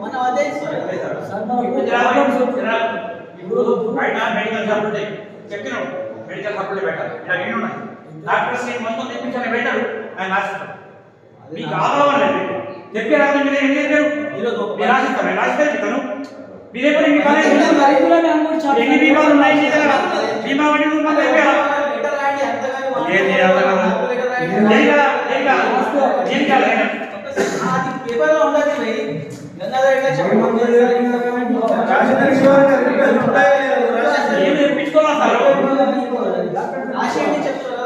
మనం అదే ఇప్పుడు బయట మెడికల్ ఉంటాయి చెప్పినాం. మెడికల్ షాపులు పెట్టాలి ఇలా ఎన్ని ఉన్నాయి. డాక్టర్స్ నేను మొత్తం తెప్పించాను పెట్టాడు ఆయన రాసిస్తాడు మీకు ఆధారం లేదు. చెప్పే రాత్రి మీరు ఏం చేశారు మీరు రాసిస్తారు రాసిస్తారు చెప్తాను. మీరే పని మీ కాలేజ్ ఎన్ని బీమాలు ఉన్నాయి బీమా నువ్వు మాకు చెప్పారా. ఏం కదా ఏం కదా ఏం కాదు అది పేపర్లో ఉండదు భయ్. గంగాధర్ రాసేయండి చెప్తారు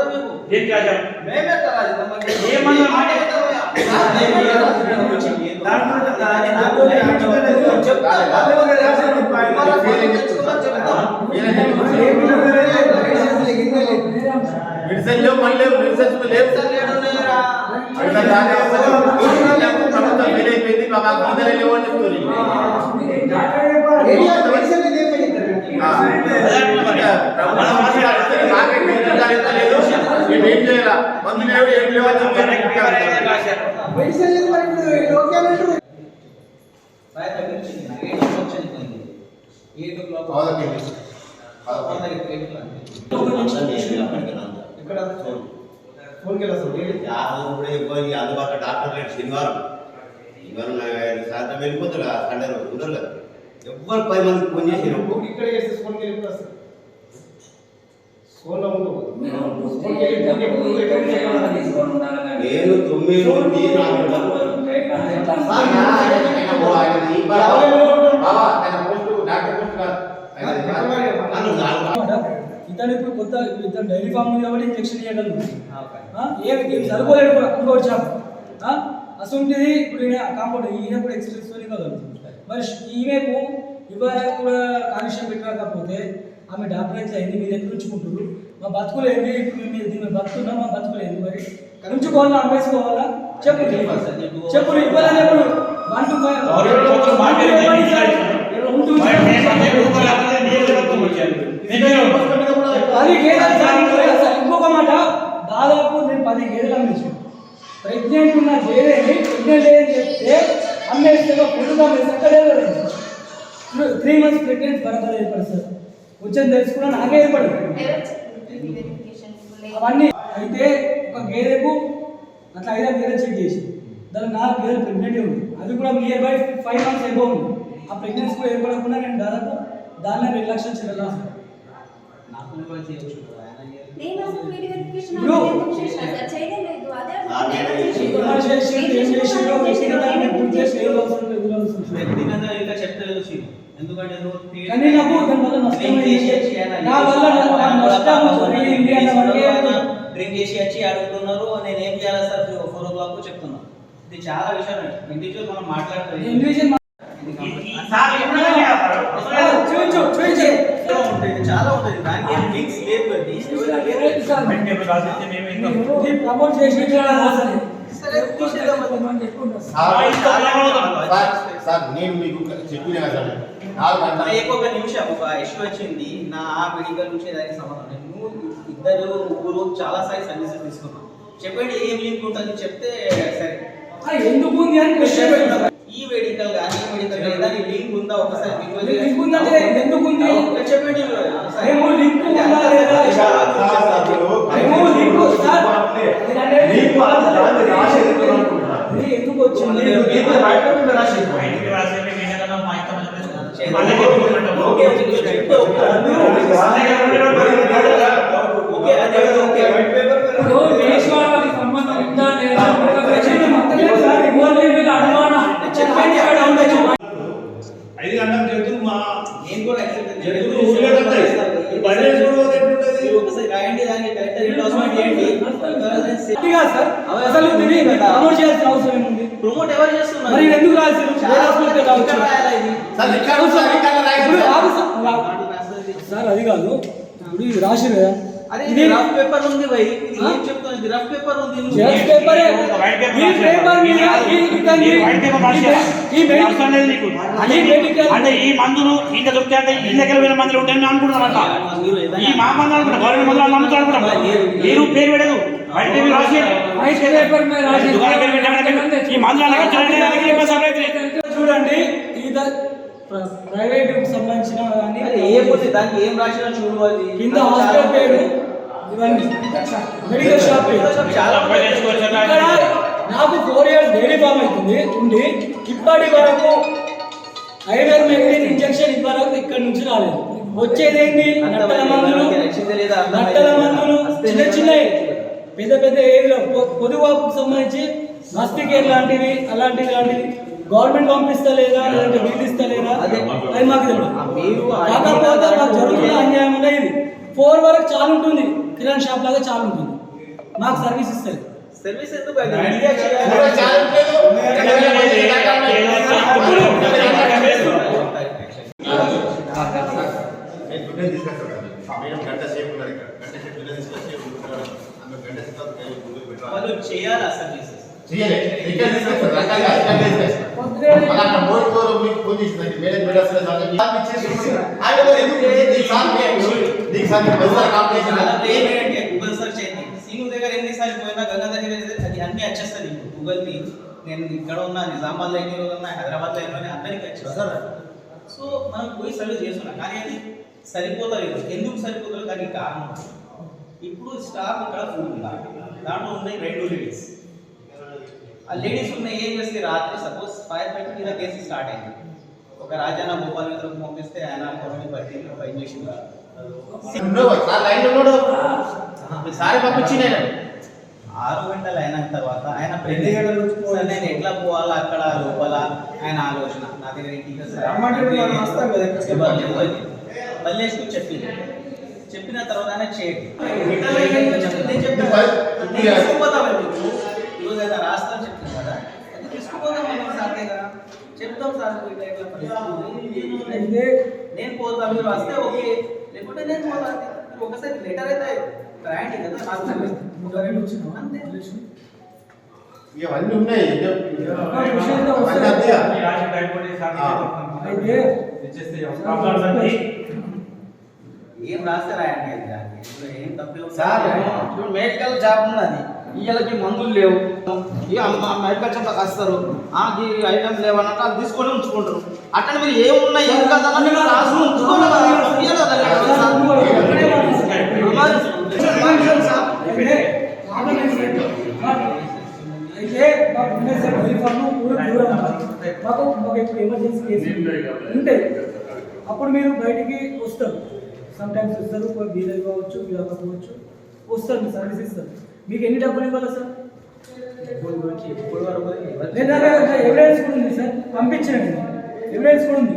చెప్తా. మళ్ళా మెడిసిన్స్ అసలు ప్రభుత్వం ఫెయిల్ అయిపోయింది మా మాకు మందులే లేవు అని చెప్తుంది ఆ. ప్రభుత్వం మాట్లాడితే నాకేం మెడిసిన్ కాలేదు, లేదు. మేము ఏం చేయాలా మందు లేవు ఏం లేవు అని చెప్తారు బాయ్ తగ్గించింది. నాకు ఎయిట్ ఓ క్లాక్ చనిపోయింది. ఎయిట్ ఓ క్లాక్ పదకొండు. పదకొండు దగ్గర ఎయిట్ ఓ క్లాక్. ఇక్కడ అందుబాటులో డాక్టర్ లేడు శనివారం. శనివారం సాయంత్రం వెళ్ళిపోతారు కదా సండే రోజు ఉండరు కదా. ఎవ్వరు పది మందికి ఫోన్ చేసి ఇక్కడ చేస్తే స్కూల్కి వెళ్ళి వస్తారు స్కూల్లో ఉండవు స్కూల్కి వెళ్ళి ఎప్పుడు ఎప్పుడు ఎక్కడ చేయాలి నేను తొమ్మిది నుండి నాలుగు గంటలు సార్, నా ఆయన ఆయన ఓ ఆయన ఈ బాబా బాబా, ఆయన పోస్టు డాక్టర్ పోస్టు కాదు. ఆయన నన్ను నాలుగు ఇతను ఇప్పుడు కొత్త ఇతను డైరీ ఫామ్ ఉంది కాబట్టి ఇంజక్షన్ ఓకే. ఏం సరిపోలేడు కూడా ఇంకోటి అసలుంటిది ఇప్పుడు ఈయన కాంపౌండ్ ఈయన కూడా ఎక్స్ప్రెస్ తోని కలుగుతుంది మరి ఈమెకు ఇవాళ కూడా కాలుష్యం పెట్టకపోతే ఆమె డాక్టర్ అయితే అయింది మీరు ఎందుకు ఉంచుకుంటారు మా బతుకులు ఏంది? ఇప్పుడు మీరు దీన్ని బతుకున్నా మా బతుకులు ఏంది మరి? ఉంచుకోవాలా అమ్మేసుకోవాలా? చెప్పు. చెప్పు. ఇవ్వాలని చెప్పు. వన్ టు ఫైవ్ మార్కెట్ పది గేదెలు సాగించాలి అసలు ఇంకొక మాట. దాదాపు నేను పది గేదెలు అమ్మేసాను ప్రెగ్నెంట్ ఉన్న గేదెని ప్రెగ్నెంట్ లేదని చెప్తే అమ్మేస్తే పొద్దుగా అమ్మేస్తే అక్కడే త్రీ మంత్స్ ప్రెగ్నెంట్ బరబర్ సార్? వచ్చని తెలుసుకున్నా నాకే ఏర్పడదు అవన్నీ అయితే ఒక గేదెకు అట్లా ఐదారు గేదెలు చెక్ చేసి దానికి నాలుగు గేదెలు ప్రెగ్నెంట్ ఉంది. అది కూడా near by five months above ఉంది. ఆ ప్రెగ్నెన్సీ కూడా ఏర్పడకుండా నేను దాదాపు దానిలో రెండు లక్షలు చిల్లర నాకు కూడా చేయొచ్చు కదా, ఆయన చేయలేదు. నేను అసలు వీడియో వెరిఫికేషన్. ఎందుకు చేసినా సార్ చేయలేదు అదే. ఎందుకంటే కానీ నాకు దాని వల్ల నష్టం డ్రింక్ చేసి ఏంటి? వచ్చి ఆయన నా వల్ల నష్టం డ్రింక్ చేసి వచ్చి అడుగుతున్నారు. నేను ఏం చేయాలి సార్? ఫోర్ ఓ క్లాక్ చెప్తున్నా. ఇది చాలా విషయం ఇండివిజువల్ మనం మాట్లాడుతుంది ఇండివిజువల్ మా- సార్ ఎప్పుడైనా చేయాలి ఆ, చూపించు చూపించు ఉంటుంది చాలా ఉంటుంది దానికి ఏం లింక్స్ లేదు అది. లేదు సార్. ఇది ప్రమోట్ చేసి సరే, తీసేద్దాం అది. సార్, సార్, సార్ నేను మీకు చెప్పిన సార్. ఒక నిమిషం ఒక ఇష్యూ వచ్చింది. నా మెడికల్ నుంచి దానికి సంబంధం. నువ్వు ఇద్దరు ముగ్గురు చాలా సారి సర్వీసెస్ తీసుకున్నాం చెప్పండి ఏం లింక్ ఉంటుంది? చెప్తే సరే. ఎందుకు ఈ మెడికల్ కానీ మెడికల్ కానీ ఉందా ఒకసారి? లింక్ ఉందంటే ఎందుకు ఉంది? చెప్పండి. మేము లింక్ ఉందా లేదా? మేము లింక్ సార్. ఎందుకు వచ్చింది ఓకే ఓకే చెప్తే ఓకే అదే ఓకే ఇప్పుడు దేశ వాళ్ళకి సంబంధం ఉందా లేదా ఒక ప్రశ్న మాత్రమే సార్ ఇవ్వాలి మీద అనుమానం చెప్పండి అక్కడ ఉండొచ్చు ఐదు గంటలకు చెప్తూ మా నేను కూడా accept జరుగుతూ ఊరికెళ్తాయి. ఈ బండి వేసుకొని పోతే ఎట్లుంటది? మీరు ఒకసారి రాయండి దానికి కరెక్ట్ రిప్లేస్మెంట్ చేయండి గట్టిగా సార్ అసలు దీన్ని ప్రమోట్ చేయాల్సిన అవసరం ఏముంది ప్రమోట్ ఎవరు చేస్తున్నారు మరి ఎందుకు రాశారు చాలా వేరే హాస్పిటల్ ఇక్కడ కావచ్చు రాయాలా ఇది? సార్ అది కాదు ఇప్పుడు ఇది రాసిరు కదా అరే ఇది ఇది రఫ్ పేపర్ ఉంది భయ్ ఇది ఆ? ఏం చెప్తుంది ఇది రఫ్ పేపర్ ఉంది పేపరే ఈ. పేపర్ మీద ఈ. ఈ నీకు. మెడికల్ అంటే ఈ మందులు ఇంత దొరికితే అంటే ఇళ్ళకి వేల మందులు ఉంటాయని అనుకుంటున్నాం అట్లా మీరు ఏదైనా- ఈ మా మందులు అనుకుంటాం గవర్నమెంట్ మందులు నమ్ముతాం అనుకుంటాం మీరు పేరు పెట్టదు బయట పేరు రాసి వైట్ పేపర్ మీద రాసి ఈ మందులు. చూడండి ప్రైవేట్ సంబంధించిన కానీ ఏముంది దానికి ఏం రాసినా చూడు అది. కింద హాస్పిటల్ పేరు ఇవన్నీ. మెడికల్ షాప్ చాలా నాకు ఫోర్ ఇయర్స్ డైరీ ఫామ్ అవుతుంది. ఉండి ఇప్పటి వరకు ఐవర్ మెగ్రీన్ ఇంజెక్షన్ ఇప్పటి ఇక్కడ నుంచి రాలేదు. వచ్చేది ఏంటి నట్టల మందులు. నట్టల? మందులు. చిన్న చిన్నవి. పెద్ద పెద్ద ఏరియాలో పొదువాపుకు సంబంధించి మస్తి కేర్ లాంటివి అలాంటివి లాంటివి గవర్నమెంట్ పంపిస్తలేదా లేదంటే ఇస్తలేదా అదే. అది మాకు తెలియదు కాకపోతే మాకు జరుగుతున్న అన్యాయం అనేది ఇది. ఫోర్ వరకు చాలా ఉంటుంది కిరాణ్ షాప్ లాగా చాలా ఉంటుంది మాకు సర్వీస్ ఇస్తుంది సర్వీస్ ఎందుకు గంట సేపు ఉన్నారు ఇక్కడ. గంట సేపు తీసుకొచ్చి సేపు చేయాలి సర్వీసెస్. ఇక్కడ తీసుకొస్తారు. రకాలుగా అక్కడ మోడీ ఫోరం మీకు ఫోన్ చేసిందండి. మేడం మేడం అసలు సార్ ఆయన ఎందుకు నీకు సార్ నీకు గూగుల్ సెర్చ్ చేయండి. సీను దగ్గర ఎన్నిసార్లు పోయినా గంగా దగ్గర ఎన్ని- అది అన్ని వచ్చేస్తుంది ఇప్పుడు గూగుల్ని నేను ఇక్కడ ఉన్నా నిజామాబాద్లో ఎన్ని రోజులు ఉన్నా హైదరాబాద్లో ఎన్ని రోజులు అందరికీ వచ్చేస్తుంది సో మనం పోయి సర్వీస్ చేస్తున్నాం. కానీ అది సరిపోతలేదు. ఎందుకు సరిపోతలేదు? దానికి కారణం. ఇప్పుడు స్టాఫ్ ఇక్కడ ఫుల్ దాంట్లో ఉన్నాయి రెండు లేడీస్ ఆ లేడీస్ ఉన్నాయి ఏం చేస్తే రాత్రి సపోజ్ ఫైవ్ థర్టీ మీద కేసు స్టార్ట్ అయింది. ఒక రాజాన గోపాల్ మిత్రకు పంపిస్తే ఆయన కొరని బట్టి ఒక ఇంజక్షన్. సార్ పంపించి నేను. ఆరు గంటలు అయిన తర్వాత ఆయన సార్ నేను ఎట్లా పోవాలా అక్కడ లోపల? ఆయన ఆలోచన. నా దగ్గర. మల్లేష్కు చెప్పింది చెప్పిన తర్వాత ఆయన చేయండి. చెప్తాం సార్ ఇట్లా ఇట్లా పరిస్థితి ఉంది. అయితే నేను పోతా మీరు వస్తే ఓకే లేకుంటే నేను పోతా మీరు ఒకసారి లెటర్ అయితే రాయండి కదా రాస్తాను ఒక రెండు వచ్చినావా? అంతే. ఇవన్నీ ఉన్నాయి విషయంలో అవన్నీ అంతే. ఈ రాష్ట్ర అయిపోయి సార్ ఆ. అయితే ఇచ్చేస్తే ప్రాబ్లమ్స్ అన్ని ఏం రాస్తే రాయండి అది దాన్ని. ఇందులో ఏం తప్పే సార్ ఇప్పుడు మెడికల్ జాబ్ ఉన్నది వీళ్ళకి మందులు లేవు. ఇక అమ్మ- మెడికల్ వస్తారు ఆ ఈ ఐటమ్ లేవన్నట్టు అది తీసుకొని ఉంచుకుంటారు. అట్లా మీరు ఏమున్నాయి? ఏం కదా అని రాసి అయితే మాకు మాకు ఇప్పుడు ఎమర్జెన్సీ కేసు ఉంటాయి అప్పుడు మీరు బయటికి వస్తారు. సమ్ టైమ్స్ వస్తారు వీలే కావచ్చు వీలకపోవచ్చు వస్తారు సర్వీస్ ఇస్తారు. మీకు ఎన్ని డబ్బులు ఇవ్వాలి సార్? ఎవిడెన్స్ కూడా ఉంది సార్. పంపించండి. ఎవిడెన్స్ కూడా ఉంది.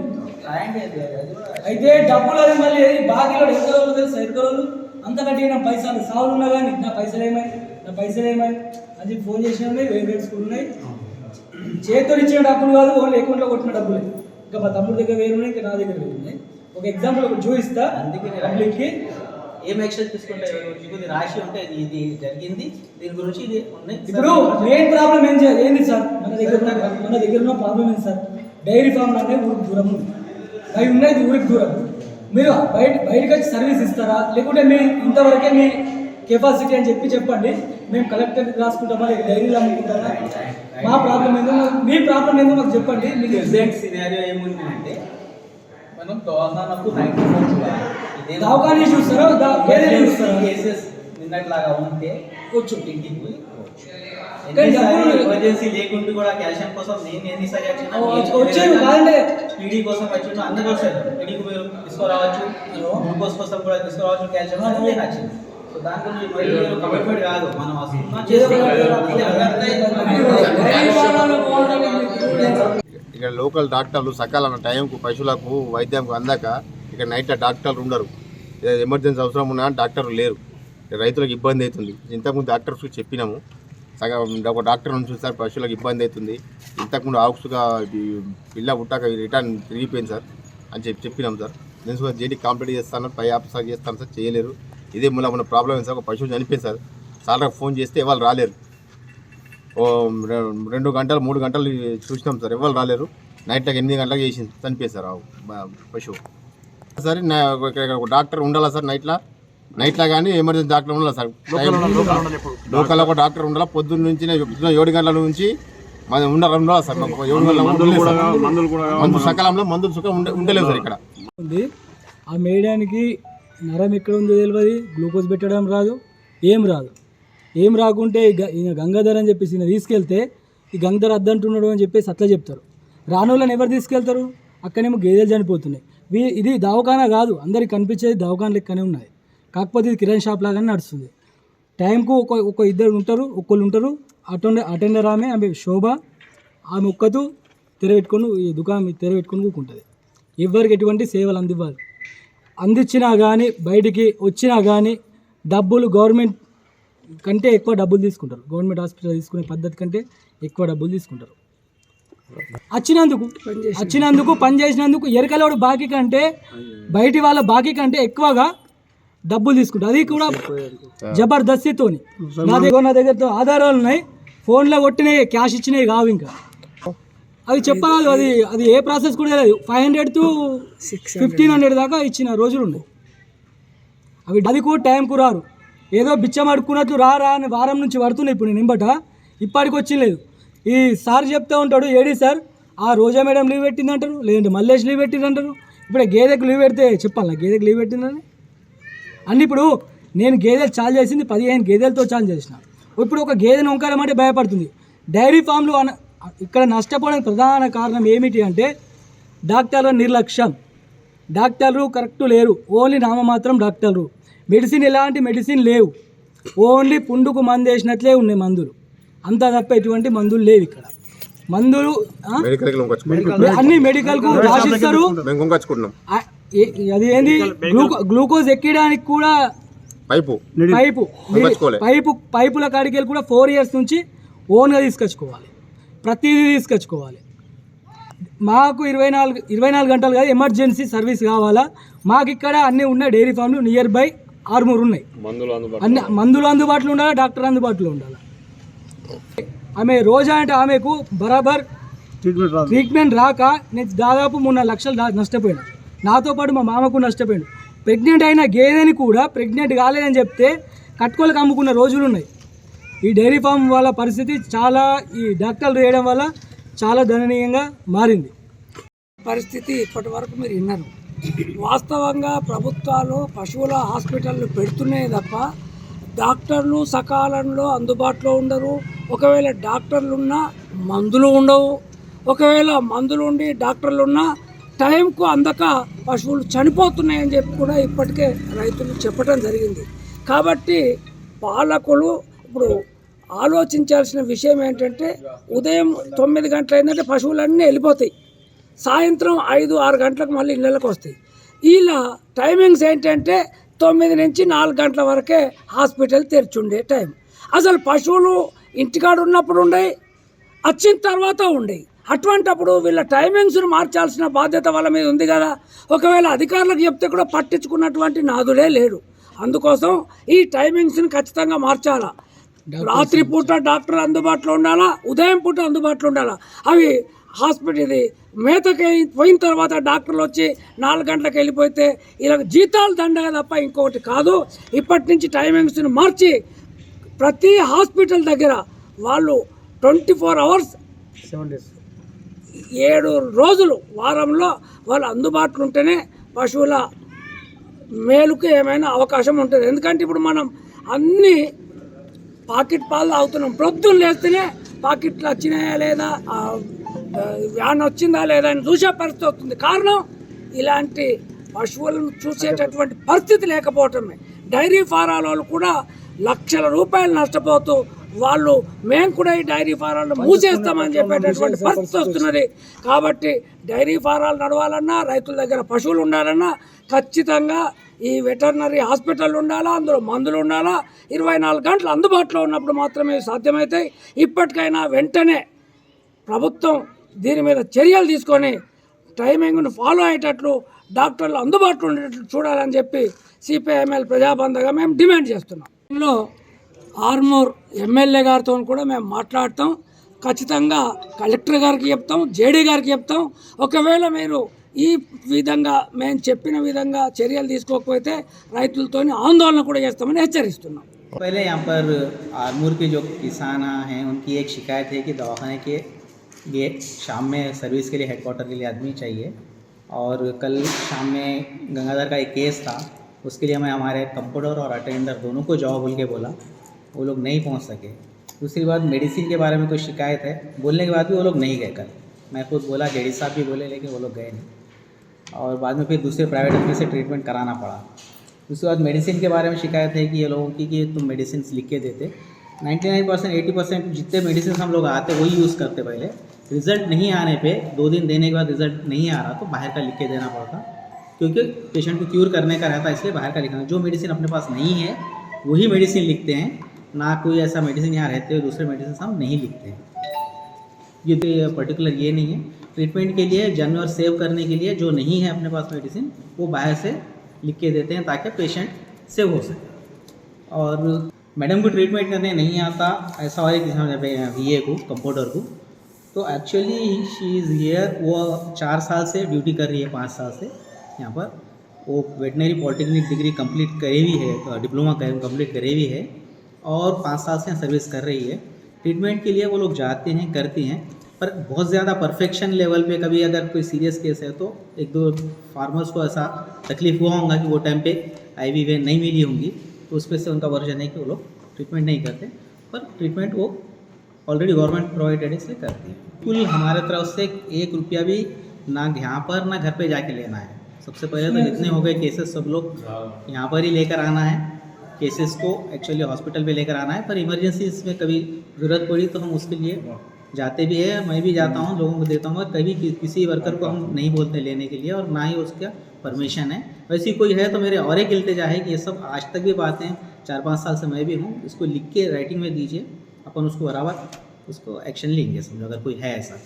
అయితే డబ్బులు అది మళ్ళీ బాకీలో ఎక్కడోళ్ళు తెలుసు? ఎక్కడోళ్ళు అంత కట్టిన పైసలు. సావులు ఉన్నా కానీ నా పైసలు ఏమై నా పైసలు ఏమై అది ఫోన్ చేసిన రేట్స్ కూడా ఉన్నాయి. చేతితో ఇచ్చిన డబ్బులు కాదు ఓన్లీ అకౌంట్లో కొట్టిన డబ్బులే. ఇంకా మా తమ్ముడి దగ్గర వేరు ఉన్నాయి ఇంకా నా దగ్గర వేరు ఉన్నాయి ఒక ఎగ్జాంపుల్ ఒకటి చూపిస్తా. అందుకే పబ్లిక్కి ఏం యాక్షన్ తీసుకుంటే ఇది రాసి ఉంటే ఇది జరిగింది. దీని గురించి ఇది ఉన్నాయి. ఇప్పుడు మెయిన్ ప్రాబ్లం ఏం చేయాలి? ఏంది సార్? మన దగ్గర ఉన్న మన దగ్గర ఉన్న ప్రాబ్లం ఏంటి సార్? డైరీ ఫామ్లు అంటే ఊరికి దూరం ఉంది. అవి ఉన్నాయి ఊరికి దూరం. మీరు బయట బయటకు వచ్చి సర్వీస్ ఇస్తారా? లేకుంటే మీ ఇంతవరకే మీ కెపాసిటీ అని చెప్పి చెప్పండి. మేము కలెక్టర్ రాసుకుంటామా? లేదా డైరీలో అమ్ముకుంటామా? మా ప్రాబ్లం ఏందో మీ ప్రాబ్లం ఏందో మాకు చెప్పండి. మీకు ఎగ్జాక్ట్ సినారియో ఏముంది అంటే మనం దవాఖానకు నైట్ ఇదే దవాఖాన చూస్తారా దా- ఏదైనా చూస్తారా కేసెస్ నిన్నట్లాగా ఉంటే వచ్చు ఇంటికి పోయి కానీ డబ్బులు- ఎమర్జెన్సీ లేకుంటే కూడా క్యాల్షియం కోసం నేను ఎన్నిసార్లు వచ్చినా వచ్చి- వచ్చారు కాదంటే పీడీ కోసం వచ్చిండు అందరు వస్తారు పీడీకి మీరు తీసుకురావచ్చు గ్లూకోజ్ కోసం కూడా తీసుకురావచ్చు క్యాల్షియం కోసం నేను వచ్చింది సో దాని గురించి మరి మీరు కమిట్మెంట్ కాదు మనం వస్తున్నా ఇక్కడ లోకల్ డాక్టర్లు సకాలం టైంకు పశువులకు వైద్యంకు అందాక ఇక్కడ నైట్ డాక్టర్లు ఉండరు. ఏదైనా ఎమర్జెన్సీ అవసరం ఉన్నా డాక్టర్లు లేరు. రైతులకు ఇబ్బంది అవుతుంది. ఇంతకుముందు డాక్టర్స్కి చెప్పినాము. సగం ఒక డాక్టర్ నుంచి సార్ పశువులకు ఇబ్బంది అవుతుంది. ఇంతకుముందు ఆవుసుగా పిల్ల పుట్టాక రిటర్న్ తిరిగిపోయింది సార్ అని చెప్పి చెప్పినాం సార్. నేను సార్ జేడీ కంప్లీట్ చేస్తాను పై ఆఫీసర్ చేస్తాను సార్ చేయలేరు. ఇదే మూల మన ప్రాబ్లం సార్ ఒక పశువు చనిపోయింది సార్. సార్ ఫోన్ చేస్తే వాళ్ళు రాలేరు. రెండు గంటలు మూడు గంటలు చూసినాం సార్. ఎవరు రాలేరు. నైట్ ఎనిమిది గంటలకు చేసింది. చనిపోయింది సార్ పశువు. సరే నా ఇక్కడ ఒక డాక్టర్ ఉండాలా సార్ నైట్లో నైట్లో కానీ ఎమర్జెన్సీ డాక్టర్ ఉండాలి సార్? లోకల్ ఒక డాక్టర్ ఉండాలి? పొద్దున్న నుంచి పొద్దున్న ఏడు గంటల నుంచి మన ఉండరు ఉండవు సార్? మాకు ఉండలేదు సార్. మందులు సకాలంలో మందులు సుఖం ఉండే ఉండలేవు సార్ ఇక్కడ. ఉంది. ఆ మేడానికి నరం ఎక్కడ ఉందో తెలియదు గ్లూకోజ్ పెట్టడం రాదు. ఏం రాదు. ఏం రాకుంటే ఈయన గంగాధర్ అని చెప్పేసి ఈయన తీసుకెళ్తే ఈ గంగాధర్ అద్దంటున్నాడు అని చెప్పేసి అట్లా చెప్తారు. రానోళ్ళని ఎవరు తీసుకెళ్తారు? అక్కడేమో గేదెలు చనిపోతున్నాయి. వీ ఇది దవాఖానా కాదు అందరికి కనిపించేది దవాఖాన లెక్కనే ఉన్నాయి. కాకపోతే ఇది కిరాణ్ షాప్ లాగానే నడుస్తుంది. టైంకు ఒక ఒక ఇద్దరు ఉంటారు ఒక్కళ్ళు ఉంటారు అటెండర్ అటెండర్ ఆమె ఆమె శోభ ఆమె ఒక్కతు తెరబెట్టుకొని ఈ దుకాణం తెరబెట్టుకొని కూకుంటుంది. ఎవరికి ఎటువంటి సేవలు అందివ్వాలి? అందించినా కానీ బయటికి వచ్చినా కానీ డబ్బులు గవర్నమెంట్ కంటే ఎక్కువ డబ్బులు తీసుకుంటారు. గవర్నమెంట్ హాస్పిటల్ తీసుకునే పద్ధతి కంటే ఎక్కువ డబ్బులు తీసుకుంటారు. వచ్చినందుకు వచ్చినందుకు పని చేసినందుకు ఎరకలోడు బాకీ కంటే బయటి వాళ్ళ బాకీ కంటే ఎక్కువగా డబ్బులు తీసుకుంటారు. అది కూడా జబర్దస్తితోని. నా దగ్గర నా దగ్గరతో ఆధారాలు ఉన్నాయి. ఫోన్లో కొట్టినవి క్యాష్ ఇచ్చినవి కావు ఇంకా. అది చెప్పరాదు అది అది ఏ ప్రాసెస్ కూడా తెలియదు. Five hundred to fifteen hundred దాకా ఇచ్చిన రోజులు ఉన్నాయి. అవి అది కూడా టైంకు రారు. ఏదో బిచ్చం అడుక్కున్నట్లు రా రా అని వారం నుంచి పడుతున్నాయి ఇప్పుడు నేను ఇంబట ఇప్పటికి వచ్చి లేదు. ఈ సార్ చెప్తా ఉంటాడు ఏడి సార్? ఆ రోజా మేడం లీవ్ పెట్టింది అంటారు లేదంటే మల్లేష్ లీవ్ పెట్టింది అంటారు ఇప్పుడు గేదెకు లీవ్ పెడితే చెప్పాలా? గేదెకు లీవ్ పెట్టిందని? అండ్ ఇప్పుడు నేను గేదెలు చాలు చేసింది పదిహేను గేదెలతో చాలు చేసిన. ఇప్పుడు ఒక గేదెను వంకారమంటే భయపడుతుంది. డైరీ ఫామ్లు అన ఇక్కడ నష్టపోవడానికి ప్రధాన కారణం ఏమిటి అంటే డాక్టర్ల నిర్లక్ష్యం. డాక్టర్లు కరెక్ట్ లేరు. ఓన్లీ నామ మాత్రం డాక్టర్లు. మెడిసిన్ ఎలాంటి మెడిసిన్ లేవు. ఓన్లీ పుండుకు మందు వేసినట్లే ఉన్నాయి మందులు. అంతా తప్ప ఎటువంటి మందులు లేవు ఇక్కడ. మందులు అన్ని మెడికల్కు రాసిస్తారు. అది ఏంది? గ్లూకో గ్లూకోజ్ ఎక్కడానికి కూడా పైపు. పైపు. పైపు పైపుల కాడికి వెళ్ళి కూడా ఫోర్ ఇయర్స్ నుంచి ఓన్గా తీసుకొచ్చుకోవాలి. ప్రతిదీ తీసుకొచ్చుకోవాలి. మాకు ఇరవై నాలుగు ఇరవై నాలుగు గంటలు కాదు ఎమర్జెన్సీ సర్వీస్ కావాలా? మాకు ఇక్కడ అన్నీ ఉన్నాయి డైరీ ఫామ్లు నియర్ బై ఆరుమూరు ఉన్నాయి. అన్ని మందులు అందుబాటులో ఉండాలి డాక్టర్ అందుబాటులో ఉండాలి? ఆమె రోజా అంటే ఆమెకు బరాబర్ ట్రీట్మెంట్ రాక నేను దాదాపు మూడు నాలుగు లక్షలు నష్టపోయాను. నాతో పాటు మా మామకు నష్టపోయాడు. ప్రెగ్నెంట్ అయిన గేదెని కూడా ప్రెగ్నెంట్ కాలేదని చెప్తే కట్టుకోలకు అమ్ముకున్న రోజులు ఉన్నాయి. ఈ డైరీ ఫామ్ వాళ్ళ పరిస్థితి చాలా ఈ డాక్టర్లు వేయడం వల్ల చాలా దయనీయంగా మారింది. పరిస్థితి ఇప్పటి వరకు మీరు విన్నారు. వాస్తవంగా ప్రభుత్వాలు పశువుల హాస్పిటళ్ళు పెడుతున్నాయి తప్ప డాక్టర్లు సకాలంలో అందుబాటులో ఉండరు. ఒకవేళ డాక్టర్లు ఉన్నా మందులు ఉండవు. ఒకవేళ మందులు ఉండి డాక్టర్లు ఉన్నా టైంకు అందక పశువులు చనిపోతున్నాయని చెప్పి కూడా ఇప్పటికే రైతులు చెప్పడం జరిగింది. కాబట్టి పాలకులు ఇప్పుడు ఆలోచించాల్సిన విషయం ఏంటంటే ఉదయం తొమ్మిది గంటలు అయిందంటే పశువులన్నీ వెళ్ళిపోతాయి. సాయంత్రం ఐదు ఆరు గంటలకు మళ్ళీ ఇళ్ళకి వస్తాయి. ఇలా టైమింగ్స్ ఏంటంటే తొమ్మిది నుంచి నాలుగు గంటల వరకే హాస్పిటల్ తెరిచుండే టైం. అసలు పశువులు ఇంటికాడ ఉన్నప్పుడు ఉండేవి వచ్చిన తర్వాత ఉండేవి అటువంటప్పుడు వీళ్ళ టైమింగ్స్ను మార్చాల్సిన బాధ్యత వాళ్ళ మీద ఉంది కదా. ఒకవేళ అధికారులకు చెప్తే కూడా పట్టించుకున్నటువంటి నాదుడే లేడు అందుకోసం ఈ టైమింగ్స్ని ఖచ్చితంగా మార్చాలా. రాత్రి పూట డాక్టర్ అందుబాటులో ఉండాలా ఉదయం పూట అందుబాటులో ఉండాలా. అవి హాస్పిటల్ ఇది మేతకి పోయిన తర్వాత డాక్టర్లు వచ్చి నాలుగు గంటలకు వెళ్ళిపోతే ఇలా జీతాలు దండగా తప్ప ఇంకొకటి కాదు. ఇప్పటి నుంచి టైమింగ్స్ని మార్చి ప్రతి హాస్పిటల్ దగ్గర వాళ్ళు ట్వంటీ ఫోర్ అవర్స్ ఏడు రోజులు వారంలో వాళ్ళు అందుబాటులో ఉంటేనే పశువుల మేలుకు ఏమైనా అవకాశం ఉంటుంది. ఎందుకంటే ఇప్పుడు మనం అన్నీ పాకెట్ పాలు తాగుతున్నాం. ప్రొద్దున లేస్తేనే పాకెట్లు వచ్చినాయా లేదా? వ్యాన్ వచ్చిందా లేదా అని చూసే పరిస్థితి వస్తుంది కారణం ఇలాంటి పశువులను చూసేటటువంటి పరిస్థితి లేకపోవటమే. డైరీ ఫారాల వాళ్ళు కూడా లక్షల రూపాయలు నష్టపోతూ వాళ్ళు మేము కూడా ఈ డైరీ ఫారాలను మూసేస్తామని చెప్పేటటువంటి పరిస్థితి వస్తున్నది. కాబట్టి డైరీ ఫారాలు నడవాలన్నా రైతుల దగ్గర పశువులు ఉండాలన్నా ఖచ్చితంగా ఈ వెటర్నరీ హాస్పిటల్ ఉండాలా అందులో మందులు ఉండాలా ఇరవై నాలుగు గంటలు అందుబాటులో ఉన్నప్పుడు మాత్రమే సాధ్యమవుతాయి ఇప్పటికైనా వెంటనే ప్రభుత్వం దీని మీద చర్యలు తీసుకొని టైమింగ్ను ఫాలో అయ్యేటట్లు డాక్టర్లు అందుబాటులో ఉండేటట్లు చూడాలని చెప్పి సిపిఐఎంఎల్ ప్రజాబంధగా మేము డిమాండ్ చేస్తున్నాం ఇందులో ఆర్మూర్ ఎమ్మెల్యే గారితో కూడా మేము మాట్లాడతాం ఖచ్చితంగా కలెక్టర్ గారికి చెప్తాం జేడీ గారికి చెప్తాం ఒకవేళ మీరు ఈ విధంగా మేము చెప్పిన విధంగా చర్యలు తీసుకోకపోతే రైతులతోని ఆందోళన కూడా చేస్తామని హెచ్చరిస్తున్నాం पहले यहाँ पर आरमूर के जो किसान हैं उनकी एक शिकायत है कि दवाखाने के लिए शाम में सर्विस के लिए हेडक्वार्टर के लिए आदमी चाहिए। और कल शाम में गंगाधर का एक केस था, उसके लिए मैं हमारे कंपाउंडर और अटेंडर दोनों को जाओ बोल के बोला, वो लोग नहीं पहुँच सके। दूसरी बात मेडिसिन के बारे में कोई शिकायत है? बोलने के बाद भी वो लोग नहीं गए कल। मैं खुद बोला जेडी साहब भी बोले, लेकिन वो लोग गए नहीं। और बाद में फिर दूसरे प्राइवेट आदमी से ट्रीटमेंट कराना पड़ा। उसके बाद मेडिसिन के बारे में शिकायत है कि ये लोगों की कि तुम मेडिसिन लिख के देते। 99 परसेंट एटी परसेंट जितने मेडिसिन हम लोग आते, वही यूज़ करते पहले। रिज़ल्ट नहीं आने पे, दो दिन देने के बाद रिज़ल्ट नहीं आ रहा तो बाहर का लिख के देना पड़ता। क्योंकि पेशेंट को क्यूर करने का रहता इसलिए बाहर का लिखना। जो मेडिसिन अपने पास नहीं है, वही मेडिसिन लिखते हैं। ना कोई ऐसा मेडिसिन यहाँ रहते हुए, दूसरे मेडिसिन हम नहीं लिखते हैं। ये तो पर्टिकुलर ये नहीं है। ट्रीटमेंट के लिए जानवर सेव करने के लिए जो नहीं है अपने पास मेडिसिन वो बाहर से लिख के देते हैं ताकि पेशेंट सेव हो सके। और मैडम को ट्रीटमेंट करने नहीं आता, ऐसा और एक वी ए को कंपाउंडर को। तो एक्चुअली शी इज़ हियर वो चार साल से ड्यूटी कर रही है, पाँच साल से। यहाँ पर वो वेटनरी पॉलिटेक्निक डिग्री कंप्लीट करे हुई है डिप्लोमा कंप्लीट करे हुई है और पाँच साल से सर्विस कर रही है। ट्रीटमेंट के लिए वो लोग जाते हैं, करते हैं, पर बहुत ज़्यादा परफेक्शन लेवल पे कभी अगर कोई सीरियस केस है तो एक दो फार्मर्स को ऐसा तकलीफ़ हुआ होगा कि वो टाइम पे आई वी वेन नहीं मिली होंगी तो उस पर से उनका वर्जन है कि वो लोग ट्रीटमेंट नहीं करते। पर ट्रीटमेंट वो ऑलरेडी गवर्नमेंट प्रोवाइडेड इसलिए करती है। कुल हमारे तरफ़ से एक रुपया भी ना यहाँ पर ना घर पे जाके लेना है। सबसे पहले तो जितने हो गए केसेस सब लोग यहाँ पर ही लेकर आना है। केसेस को एक्चुअली हॉस्पिटल पे लेकर आना है पर इमरजेंसी में कभी ज़रूरत पड़ी तो हम उसके लिए जाते भी है। मैं भी जाता हूँ लोगों को देता हूँ और कभी कि, किसी वर्कर को हम नहीं बोलते लेने के लिए और ना ही उसका परमिशन है। वैसे कोई है तो मेरे और एक इल्तिजा है कि ये सब आज तक भी बातें चार पाँच साल से मैं भी हूँ इसको लिख के राइटिंग में दीजिए। अपन उसको बराबर उसको एक्शन लेंगे समझो अगर कोई है ऐसा